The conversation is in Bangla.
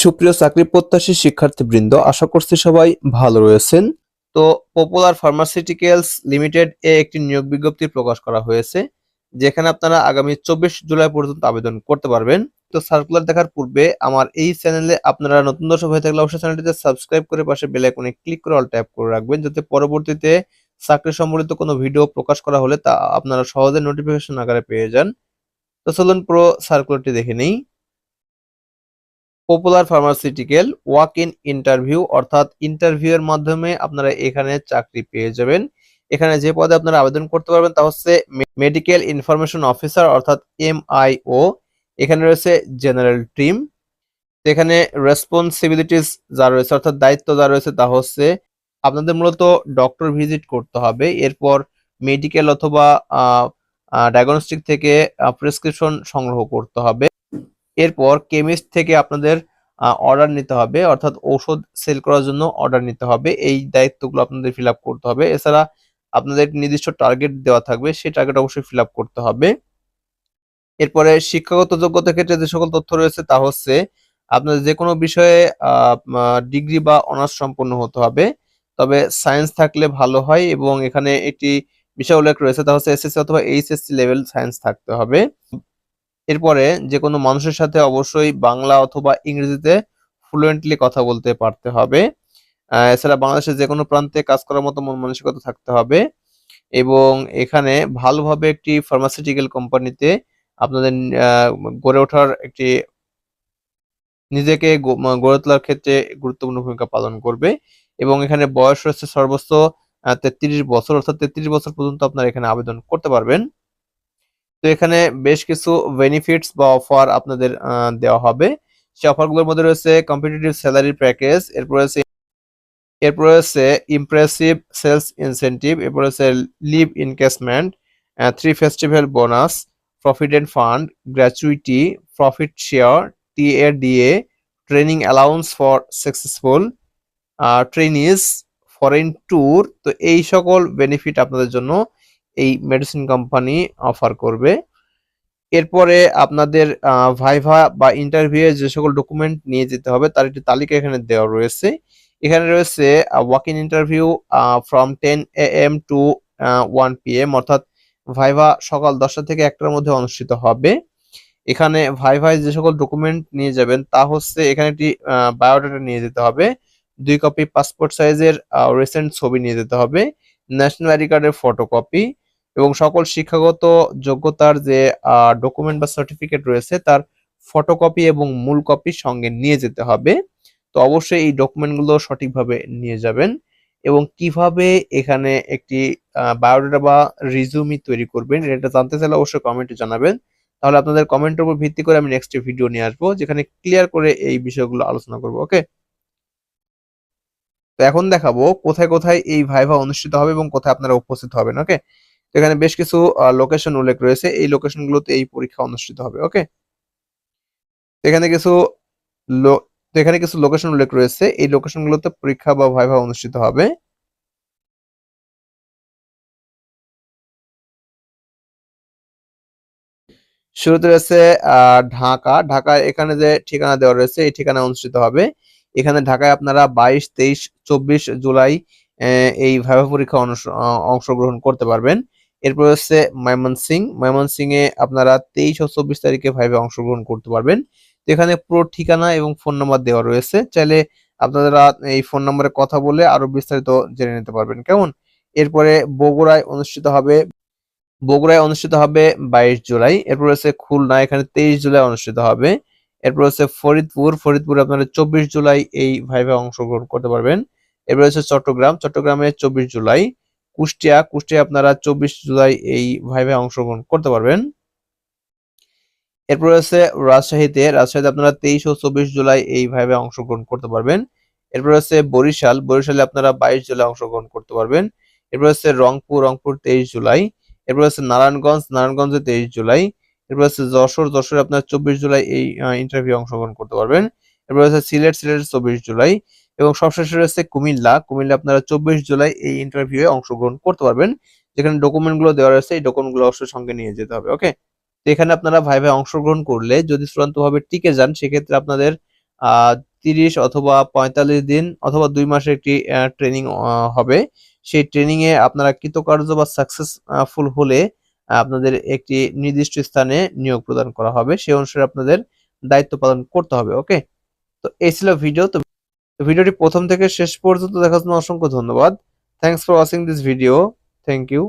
সুপ্রিয় চাকরি প্রত্যাশী শিক্ষার্থীবৃন্দ, আশা করছি সবাই ভালো রয়েছেন। তো পপুলার ফার্মাসিউটিক্যালস লিমিটেড এ একটি নিয়োগ বিজ্ঞপ্তি প্রকাশ করা হয়েছে, যেখানে আপনারা আগামী চব্বিশ জুলাই পর্যন্ত আবেদন করতে পারবেন। তো সার্কুলার দেখার পূর্বে আমার এই চ্যানেলে আপনারা নতুন দর্শক হয়ে থাকলে অবশ্যই চ্যানেলটিতে সাবস্ক্রাইব করে পাশে বেল আইকনে ক্লিক করে অল ট্যাপ করে রাখবেন, যাতে পরবর্তীতে চাকরি সম্বলিত কোনো ভিডিও প্রকাশ করা হলে তা আপনারা সহজে নোটিফিকেশন আকারে পেয়ে যান। তো চলুন পুরো সার্কুলারটি দেখে নেই। Popular pharmaceutical walk in interview অর্থাৎ ইন্টারভিউ এর মাধ্যমে আপনারা এখানে চাকরি পেয়ে যাবেন। এখানে যে পদে আপনারা আবেদন করতে পারবেন তা হচ্ছে মেডিকেল ইনফরমেশন অফিসার অর্থাৎ এমআইও এখানে রয়েছে জেনারেল টিম এখানে রেসপন্সিবিলিটিস যা রয়েছে, অর্থাৎ দায়িত্ব যা রয়েছে তা হচ্ছে আপনাদের মূলত ডক্টর ভিজিট করতে হবে। এরপর মেডিকেল অথবা ডায়াগনস্টিক থেকে প্রেসক্রিপশন সংগ্রহ করতে হবে। এরপর কেমিস্ট থেকে আপনাদের অর্ডার নিতে হবে। অর্থাৎ ঔষধ সেল করার জন্য অর্ডার নিতে হবে। এই দায়িত্বগুলো আপনাদের ফিল করতে হবে। এছাড়া আপনাদের নির্দিষ্ট টার্গেট দেওয়া থাকবে। সেই টার্গেট অবশ্যই ফিল করতে হবে। এরপরে শিক্ষাগত যোগ্যতার ক্ষেত্রে যে সকল তথ্য রয়েছে তা হচ্ছে, আপনাদের যে কোনো বিষয়ে ডিগ্রি বা অনার্স সম্পন্ন হতে হবে। তবে সায়েন্স থাকলে ভালো হয় এবং এখানে একটি বিষয় উল্লেখ রয়েছে, তা হচ্ছে এসএসসি অথবা এইচএসসি লেভেল সায়েন্স থাকতে হবে। এরপরে যে কোনো মানুষের সাথে অবশ্যই বাংলা অথবা ইংরেজিতে ফ্লুয়েন্টলি কথা বলতে পারতে হবে। এছাড়া বাংলাদেশের যে কোনো প্রান্তে কাজ করার মতো মন মানসিকতা থাকতে হবে এবং এখানে ভালোভাবে একটি ফার্মাসিউটিক্যাল কোম্পানিতে আপনাদের গড়ে ওঠার একটি নিজেকে গড়ে তোলার ক্ষেত্রে গুরুত্বপূর্ণ ভূমিকা পালন করবে এবং এখানে বয়স রয়েছে সর্বোচ্চ তেত্রিশ বছর, অর্থাৎ তেত্রিশ বছর পর্যন্ত আপনারা এখানে আবেদন করতে পারবেন। তো এখানে বেশ কিছু বেনিফিটস বা অফার আপনাদের দেওয়া হবে। সেই অফারগুলোর মধ্যে রয়েছে কম্পিটিটিভ স্যালারি প্যাকেজ এরপর রয়েছে এরপর রয়েছে ইমপ্রেসিভ সেলস ইনসেন্টিভ এরপর রয়েছে leave encashment three festival bonus provident fund gratuity profit share TA DA training allowance for successful trainees foreign tour তো এই সকল বেনিফিট আপনাদের জন্য এই মেডিসিন কোম্পানি অফার করবে। এরপরে আপনাদের ভাইভা বা ইন্টারভিউ যে সকল ডকুমেন্ট নিয়ে যেতে হবে, তার একটি তালিকা এখানে দেওয়া রয়েছে। এখানে রয়েছে walk in interview from ten A M to one P M অর্থাৎ ভাইভা সকাল দশটা থেকে একটার মধ্যে অনুষ্ঠিত হবে। এখানে ভাই ভাই যে সকল ডকুমেন্ট নিয়ে যাবেন, তা হচ্ছে এখানে একটি বায়োডাটা নিয়ে যেতে হবে। দুই কপি পাসপোর্ট সাইজের রিসেন্ট ছবি নিয়ে যেতে হবে। ন্যাশনাল আইডি কার্ডের ফটোকপি এবং সকল শিক্ষাগত যোগ্যতার যে ডকুমেন্ট বা সার্টিফিকেট রয়েছে, তার ফটোকপি এবং মূল কপি সঙ্গে নিয়ে যেতে হবে। তো অবশ্যই এই ডকুমেন্টগুলো সঠিকভাবে নিয়ে যাবেন এবং কীভাবে এখানে একটি বায়োডাটা বা রিজুমি তৈরি করবেন এটা জানতে চাইলে অবশ্যই কমেন্টে জানাবেন। তাহলে আপনাদের কমেন্টের উপর ভিত্তি করে আমি নেক্সট ভিডিও নিয়ে আসব, যেখানে ক্লিয়ার করে এই বিষয়গুলো আলোচনা করব ওকে তো এখন দেখাবো কোথায় কোথায় এই ভাইভা অনুষ্ঠিত হবে এবং কোথায় আপনারা উপস্থিত হবেন ওকে তো এখানে বেশ কিছু লোকেশন উল্লেখ রয়েছে। এই লোকেশনগুলোতে এই পরীক্ষা অনুষ্ঠিত হবে ওকে এখানে কিছু এখানে কিছু লোকেশন উল্লেখ রয়েছে। এই লোকেশনগুলোতে পরীক্ষা বা ভাইভা অনুষ্ঠিত হবে। শুরুতে রয়েছে ঢাকা। ঢাকা এখানে যে ঠিকানা দেওয়া রয়েছে, এই ঠিকানা অনুষ্ঠিত হবে। এখানে ঢাকায় আপনারা বাইশ, তেইশ, চব্বিশ জুলাই এই ভাইভা পরীক্ষা অংশগ্রহণ করতে পারবেন। এরপর হচ্ছে ময়মনসিং এ আপনারা তেইশ ও চব্বিশ তারিখে ভাইভে অংশগ্রহণ করতে পারবেন। এখানে পুরো ঠিকানা এবং ফোন নাম্বার দেওয়া রয়েছে। চাইলে আপনারা এই ফোন নম্বরে কথা বলে আরও বিস্তারিত জেনে নিতে পারবেন। কেমন? এরপরে বগুড়ায় অনুষ্ঠিত হবে, বগুড়ায় অনুষ্ঠিত হবে বাইশ জুলাই। এরপর হচ্ছে খুলনা, এখানে তেইশ জুলাই অনুষ্ঠিত হবে। এরপর হচ্ছে ফরিদপুর ফরিদপুর আপনারা চব্বিশ জুলাই এই ভাইভে অংশগ্রহণ করতে পারবেন। এরপর হচ্ছে চট্টগ্রাম, চট্টগ্রামে চব্বিশ জুলাই। কুষ্টিয়া কুষ্টিয়া আপনারা চব্বিশ জুলাই এই ভাইভে অংশগ্রহণ করতে পারবেন। এরপর হচ্ছে রাজশাহীতে রাজশাহীতে আপনারা তেইশ ও চব্বিশ জুলাই এই ভাইভে অংশগ্রহণ করতে পারবেন। এরপর হচ্ছে বরিশাল, বরিশালে আপনারা বাইশ জুলাই অংশগ্রহণ করতে পারবেন। এরপর হচ্ছে রংপুর রংপুর তেইশ জুলাই। এরপর হচ্ছে নারায়ণগঞ্জ, নারায়ণগঞ্জে তেইশ জুলাই। এরপর হচ্ছে যশোর, যশোরে আপনার চব্বিশ জুলাই এই ইন্টারভিউ অংশগ্রহণ করতে পারবেন। এরপর হচ্ছে সিলেট সিলেট চব্বিশ জুলাই এবং সবশেষে রয়েছে কুমিল্লা। কুমিল্লা আপনারা চব্বিশ জুলাই এই ইন্টারভিউ অংশগ্রহণ করতে পারবেন। যেখানে ডকুমেন্টগুলো দেওয়া রয়েছে, এই ডকুমেন্টগুলো অবশ্যই সঙ্গে নিয়ে যেতে হবে ওকে তো এখানে আপনারা ভাই ভাই অংশগ্রহণ করলে যদি চূড়ান্ত ভাবে টিকে যান, সেক্ষেত্রে আপনাদের তিরিশ অথবা পঁয়তাল্লিশ দিন অথবা দুই মাসের একটি ট্রেনিং হবে। সেই ট্রেনিং এ আপনারা কৃতকার্য বা সাকসেসফুল হলে আপনাদের একটি নির্দিষ্ট স্থানে নিয়োগ প্রদান করা হবে। সেই অনুসারে আপনাদের দায়িত্ব পালন করতে হবে, ওকে? তো এই ছিল ভিডিও। তো ভিডিওটি প্রথম থেকে শেষ পর্যন্ত দেখার জন্য অসংখ্য ধন্যবাদ। Thanks for watching this video thank you